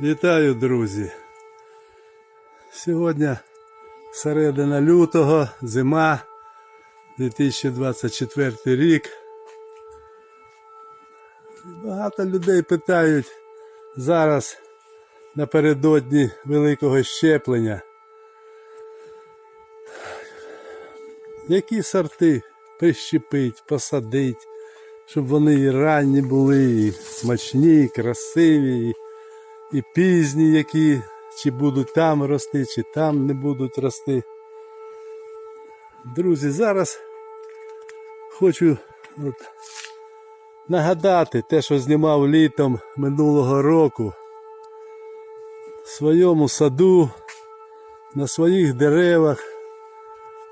Вітаю, друзі! Сьогодні середина лютого, зима, 2024 рік. Багато людей питають зараз напередодні великого щеплення. Які сорти прищепить, посадить, щоб вони і ранні були, і смачні, і красиві, і і пізні, які чи будуть там рости, чи там не будуть рости. Друзі, зараз хочу от, нагадати те, що знімав літом минулого року в своєму саду, на своїх деревах,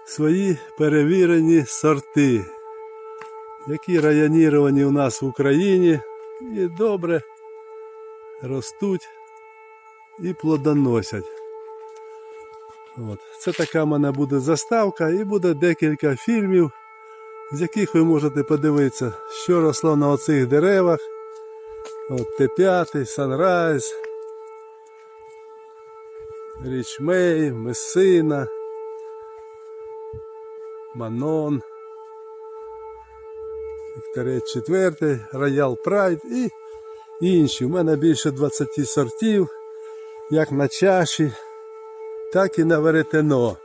свої перевірені сорти, які районіровані у нас в Україні і добре ростуть і плодоносять. От. Це така в мене буде заставка і буде декілька фільмів, з яких ви можете подивитися, що росло на оцих деревах. От Т5, Санрайз, Річмей, Месина, Манон, Вікторет 4, Роял Прайд і інші. У мене більше 20 сортів, як на чаші, так і на веретено,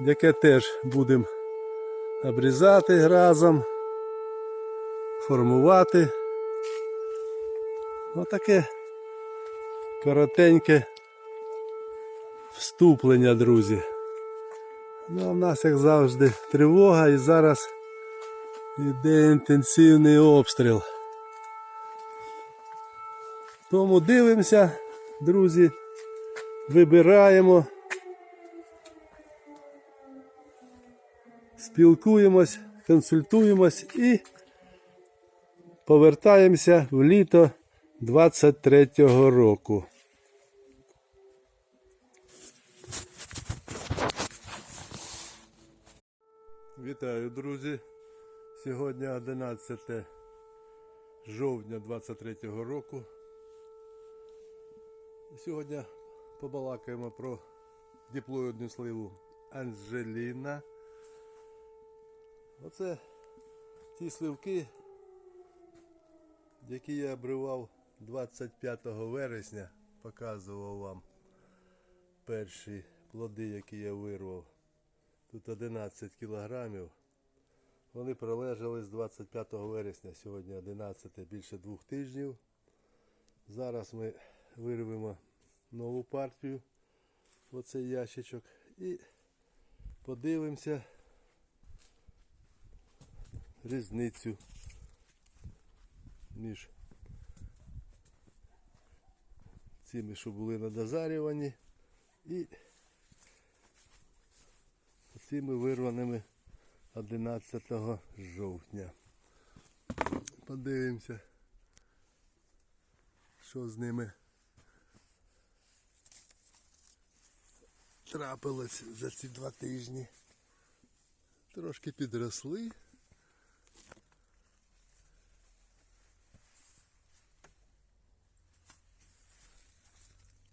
яке теж будемо обрізати разом, формувати. Отаке коротеньке вступлення, друзі. Ну, а в нас, як завжди, тривога і зараз йде інтенсивний обстріл. Тому дивимося, друзі, вибираємо, спілкуємось, консультуємось і повертаємося в літо 23-го року. Вітаю, друзі! Сьогодні 11 жовтня 23-го року. Сьогодні побалакаємо про диплоїдну сливу Анжеліна. Оце ті сливки, які я обривав 25 вересня, показував вам перші плоди, які я вирвав. Тут 11 кілограмів. Вони пролежали з 25 вересня, сьогодні 11, більше двох тижнів. Зараз ми вирвемо нову партію в оцей ящичок і подивимося різницю між цими, що були надозарювані, і цими вирваними 11 жовтня. Подивимося що з ними трапилось за ці два тижні. Трошки підросли.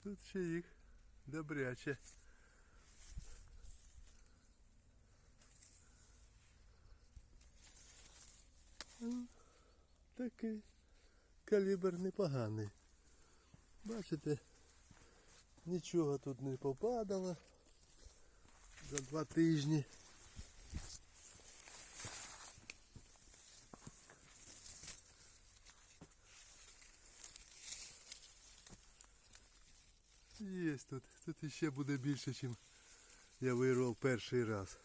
Тут ще їх добряче. Ну, Такий калібр непоганий. Бачите, нічого тут не попадало за два тижні. Є тут, тут іще буде більше, ніж я вирвав перший раз.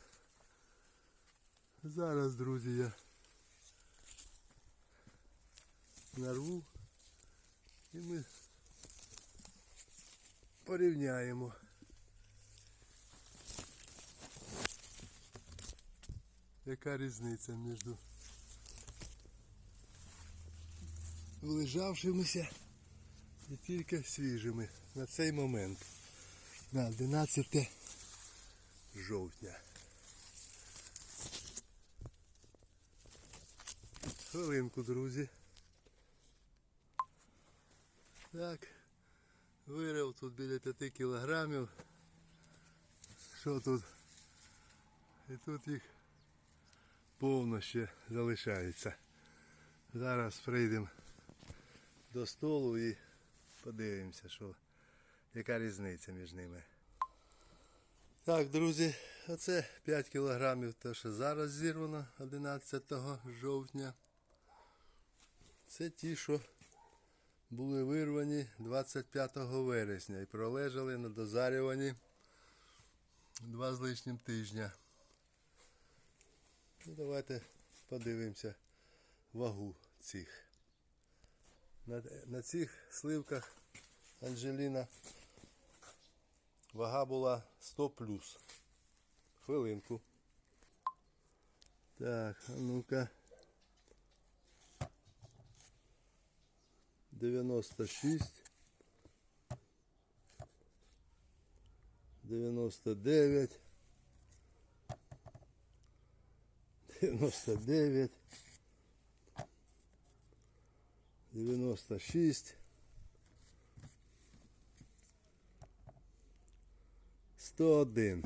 Зараз, друзі, я нарву і ми порівняємо. Яка різниця між вилежавшимися і тільки свіжими на цей момент. На 11 жовтня. Хвилинку, друзі. Так. Вирив тут біля 5 кілограмів. Що тут? І тут їх повно ще залишається. Зараз прийдемо до столу і подивимося, що, яка різниця між ними. Так, друзі, оце 5 кілограмів, те, що зараз зірвано 11 жовтня. Це ті, що були вирвані 25 вересня і пролежали на дозарюванні два з лишнім тижня. Ну, давайте подивимося вагу цих. На, на цих сливках Анджеліна вага була 100 плюс. Хвилинку. Так, а ну-ка. 96. 99. 99. 96. 101.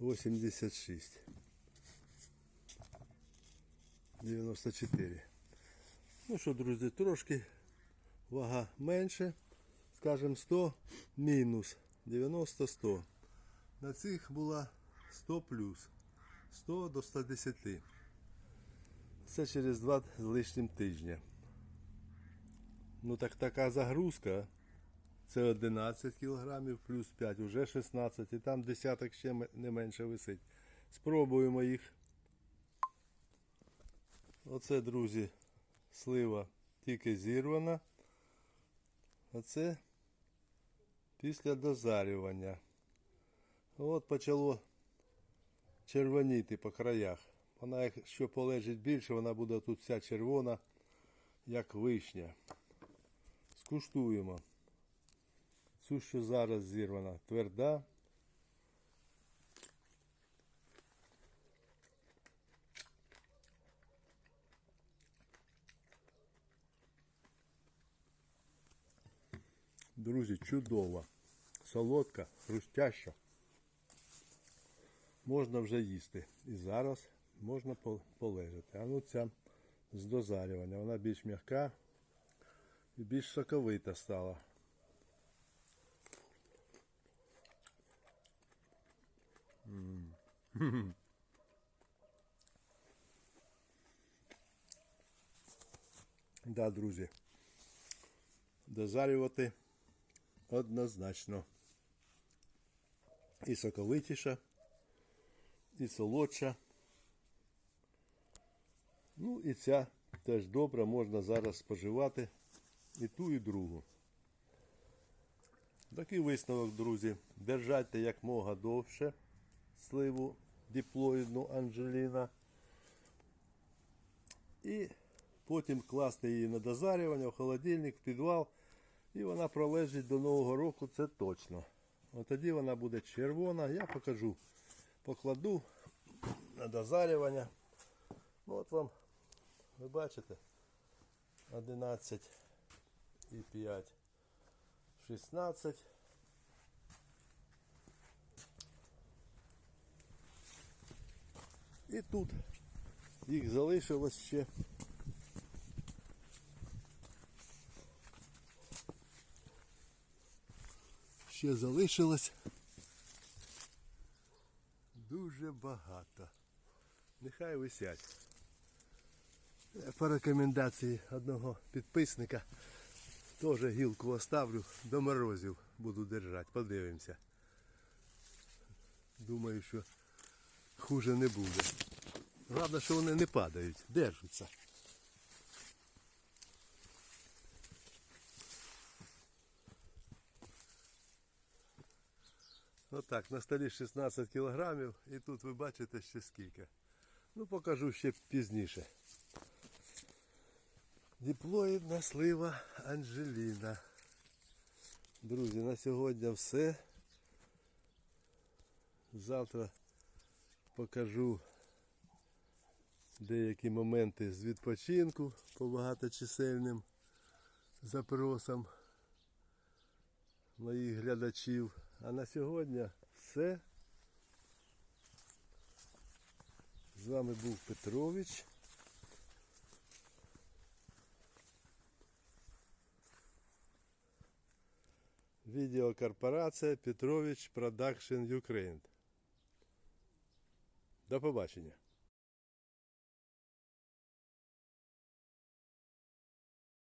86. 94. Ну що, друзі, трошки вага менше. Скажем 100 мінус 90-100. На цих була 100 плюс. 100 до 110. Це через 2 з лишнім тижня. Ну так така загрузка. Це 11 кілограмів плюс 5, уже 16 і там десяток ще не менше висить. Спробуємо їх. Оце, друзі, слива тільки зірвана. Оце після дозарювання. От почало червоніти по краях. Вона, якщо полежить більше, вона буде тут вся червона, як вишня. Скуштуємо. Цю, що зараз зірвана, тверда. Друзі, чудова, солодка, хрустяща. Можна вже їсти. І зараз можна полежати. А ну ця з дозарювання. Вона більш м'яка і більш соковита стала. Да, друзі. Дозарювати однозначно. І соковитіша, і солодша. Ну і ця теж добра, можна зараз споживати і ту, і другу. Такий висновок, друзі. Держайте як мога довше сливу диплоїдну Анджеліна. І потім класти її на дозарювання в холодильник, в підвал. І вона пролежить до Нового року, це точно. От тоді вона буде червона. Я покажу. Покладу на дозарювання. Ну от вам, ви бачите, 11 і 5, 16. І тут їх залишилось ще. Ще залишилось дуже багато. Нехай висять. Е, По рекомендації одного підписника теж гілку оставлю, до морозів буду держати. Подивимося. Думаю, що хуже не буде. Головне, що вони не падають, держаться. Отак, на столі 16 кілограмів і тут ви бачите ще скільки. Ну покажу ще пізніше. Диплоїдна слива Анджеліна. Друзі, на сьогодні все. Завтра покажу деякі моменти з відпочинку по багаточисельним запросам моїх глядачів. А на сьогодні все. З вами був Петрович. Відеокорпорація Петрович Продакшн Юкрейн. До побачення.